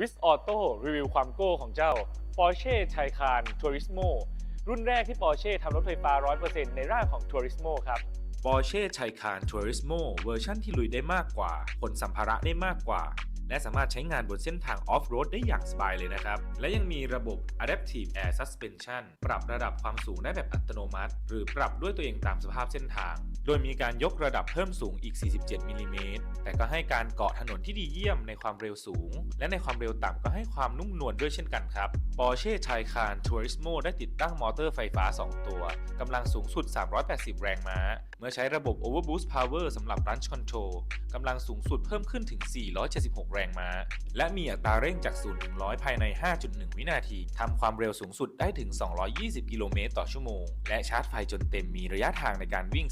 r i s Auto รีวิวความโก้ของเจ้า Porsche Taycan Turismo รุ่นแรกที่ Porsche ทำรถไฟฟ้า 100%ในร่างของ Turismo ครับ Porsche Taycan Turismo เวอร์ชันที่ลุยได้มากกว่าขนสัมภาระได้มากกว่า และสามารถใช้งานบนเส้นทางออฟโรดได้อย่างสบายเลยนะครับ และยังมีระบบ Adaptive Air Suspension ปรับระดับความสูงได้แบบอัตโนมัติ หรือปรับด้วยตัวเองตามสภาพเส้นทาง โดยมีการยกระดับเพิ่มสูงอีก 47มิลลิเมตรแต่ก็ให้การเกาะถนนที่ดีเยี่ยมในความเร็วสูง และในความเร็วต่ำก็ให้ความนุ่มนวลด้วยเช่นกันครับ Porsche Taycan Turismo ได้ติดตั้งมอเตอร์ไฟฟ้า 2 ตัว กำลังสูงสุด 380 แรงม้า เมื่อใช้ระบบ Overboost Power สำหรับ Launch Control กำลังสูงสุดเพิ่มขึ้นถึง 476 แรงม้า และมีอัตราเร่งจาก 0 ถึง 100 ภายใน 5.1 วินาที ทำความเร็วสูงสุดได้ถึง 220 กิโลเมตรต่อชั่วโมง และชาร์จไฟจนเต็มมีระยะทางในการวิ่ง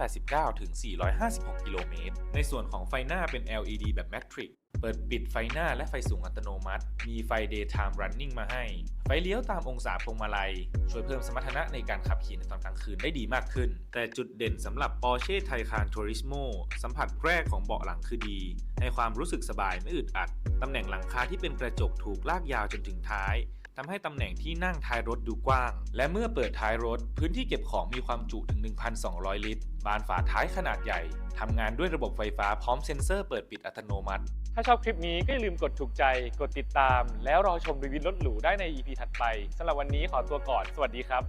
389 ถึง 456 กิโลเมตร ในส่วนของไฟหน้าเป็น LED แบบ Matrix เปิดปิดไฟหน้าและไฟสูงอัตโนมัติ มีไฟ Daytime Running มาให้ ไฟเลี้ยวตามองศาพวงมาลัย ช่วยเพิ่มสมรรถนะในการขับขี่ในตอนกลางคืนได้ดีมากขึ้น แต่จุดเด่นสำหรับ Porsche Taycan Turismo สัมผัสแรกของเบาะหลังคือดี ให้ความรู้สึกสบายไม่อึดอัด ตำแหน่งหลังคาที่เป็นกระจกถูกลากยาวจนถึงท้าย ทำให้ตำแหน่งที่นั่งท้ายรถดูกว้าง และเมื่อเปิดท้ายรถ พื้นที่เก็บของมีความจุถึง 1,200 ลิตร บานฝาท้ายขนาดใหญ่ทำงานด้วยระบบไฟฟ้าพร้อมเซ็นเซอร์เปิดปิดอัตโนมัติ ถ้าชอบคลิปนี้ก็อย่าลืมกดถูกใจ กดติดตาม แล้วรอชมรีวิวรถหรูได้ใน EP ถัดไปสำหรับวันนี้ขอตัวก่อน สวัสดีครับ